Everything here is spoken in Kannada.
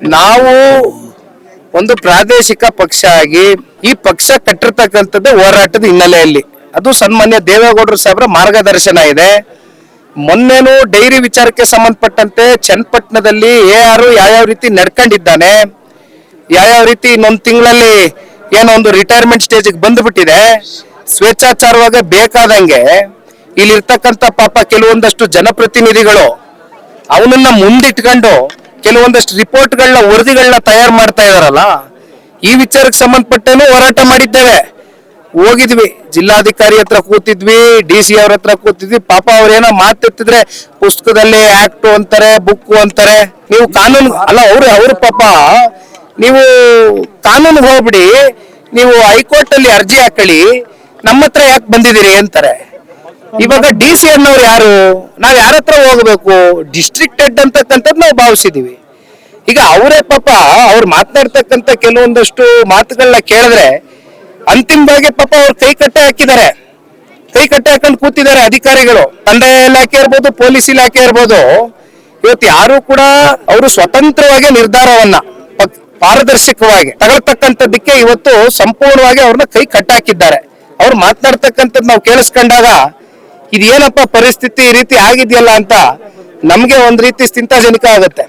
ನಾವು ಒಂದು ಪ್ರಾದೇಶಿಕ ಪಕ್ಷ ಆಗಿ ಈ ಪಕ್ಷ ಕಟ್ಟಿರ್ತಕ್ಕಂಥದ್ದು ಹೋರಾಟದ ಹಿನ್ನೆಲೆಯಲ್ಲಿ. ಅದು ಸನ್ಮಾನ್ಯ ದೇವೇಗೌಡರು ಸಾಹೇಬರ ಮಾರ್ಗದರ್ಶನ ಇದೆ. ಮೊನ್ನೆನೂ ಡೈರಿ ವಿಚಾರಕ್ಕೆ ಸಂಬಂಧಪಟ್ಟಂತೆ ಚನ್ನಪಟ್ಟಣದಲ್ಲಿ ಯಾರು ಯಾವ್ಯಾವ ರೀತಿ ನಡ್ಕೊಂಡಿದ್ದಾನೆ, ಯಾವ್ಯಾವ ರೀತಿ ಇನ್ನೊಂದು ತಿಂಗಳಲ್ಲಿ ಏನೋ ಒಂದು ರಿಟೈರ್ಮೆಂಟ್ ಸ್ಟೇಜಿಗೆ ಬಂದ್ಬಿಟ್ಟಿದೆ, ಸ್ವೇಚ್ಛಾಚಾರವಾಗ ಬೇಕಾದಂಗೆ ಇಲ್ಲಿರ್ತಕ್ಕಂಥ ಪಾಪ ಕೆಲವೊಂದಷ್ಟು ಜನಪ್ರತಿನಿಧಿಗಳು ಅವನನ್ನ ಮುಂದಿಟ್ಕೊಂಡು ಕೆಲವೊಂದಷ್ಟು ರಿಪೋರ್ಟ್ಗಳನ್ನ ವರದಿಗಳನ್ನ ತಯಾರು ಮಾಡ್ತಾ ಇದಾರಲ್ಲ, ಈ ವಿಚಾರಕ್ಕೆ ಸಂಬಂಧಪಟ್ಟೇನು ಹೋರಾಟ ಮಾಡಿದ್ದೇವೆ. ಹೋಗಿದ್ವಿ, ಜಿಲ್ಲಾಧಿಕಾರಿ ಹತ್ರ ಕೂತಿದ್ವಿ, ಡಿ ಸಿ ಅವ್ರ ಹತ್ರ ಕೂತಿದ್ವಿ. ಪಾಪ ಅವ್ರೇನೋ ಮಾತೆತ್ತಿದ್ರೆ, ಪುಸ್ತಕದಲ್ಲಿ ಆಕ್ಟ್ ಅಂತಾರೆ ಬುಕ್ ಅಂತಾರೆ. ನೀವು ಕಾನೂನು, ಅಲ್ಲ, ಅವ್ರು, ಅವ್ರ ಪಾಪ, ನೀವು ಕಾನೂನು ಹೋಗ್ಬಿಡಿ, ನೀವು ಹೈಕೋರ್ಟ್ ಅಲ್ಲಿ ಅರ್ಜಿ ಹಾಕೊಳ್ಳಿ ನಮ್ಮ ಹತ್ರ ಯಾಕೆ ಬಂದಿದ್ದೀರಿ ಅಂತಾರೆ. ಇವಾಗ ಡಿ ಸಿ ಅನ್ನೋರು ಯಾರು? ನಾವ್ ಯಾರ ಹತ್ರ ಹೋಗ್ಬೇಕು? ಡಿಸ್ಟ್ರಿಕ್ಟ್ ಹೆಡ್ ಅಂತಕ್ಕಂಥದ್ದು ನಾವು ಭಾವಿಸಿದೀವಿ. ಈಗ ಅವರೇ ಪಾಪ ಅವ್ರು ಮಾತನಾಡ್ತಕ್ಕಂಥ ಕೆಲವೊಂದಷ್ಟು ಮಾತುಗಳನ್ನ ಕೇಳಿದ್ರೆ ಅಂತಿಮವಾಗಿ ಪಾಪ ಅವ್ರು ಕೈ ಕಟ್ಟೆ ಹಾಕಿದ್ದಾರೆ. ಕೈ ಕಟ್ಟೆ ಹಾಕೊಂಡು ಕೂತಿದ್ದಾರೆ ಅಧಿಕಾರಿಗಳು. ಕಂದಾಯ ಇಲಾಖೆ ಇರ್ಬೋದು, ಪೊಲೀಸ್ ಇಲಾಖೆ ಇರ್ಬೋದು. ಇವತ್ತು ಯಾರು ಕೂಡ ಅವರು ಸ್ವತಂತ್ರವಾಗಿ ನಿರ್ಧಾರವನ್ನ ಪಾರದರ್ಶಕವಾಗಿ ತಗೊಳ್ತಕ್ಕಂಥದ್ದಕ್ಕೆ ಇವತ್ತು ಸಂಪೂರ್ಣವಾಗಿ ಅವ್ರನ್ನ ಕೈ ಕಟ್ಟಾಕಿದ್ದಾರೆ. ಅವ್ರು ಮಾತನಾಡ್ತಕ್ಕಂಥದ್ದು ನಾವು ಕೇಳಿಸ್ಕೊಂಡಾಗ ಇದೇನಪ್ಪ ಪರಿಸ್ಥಿತಿ ಈ ರೀತಿ ಆಗಿದೆಯಲ್ಲ ಅಂತ ನಮಗೆ ಒಂದು ರೀತಿ ಚಿಂತಾಜನಕ ಆಗುತ್ತೆ.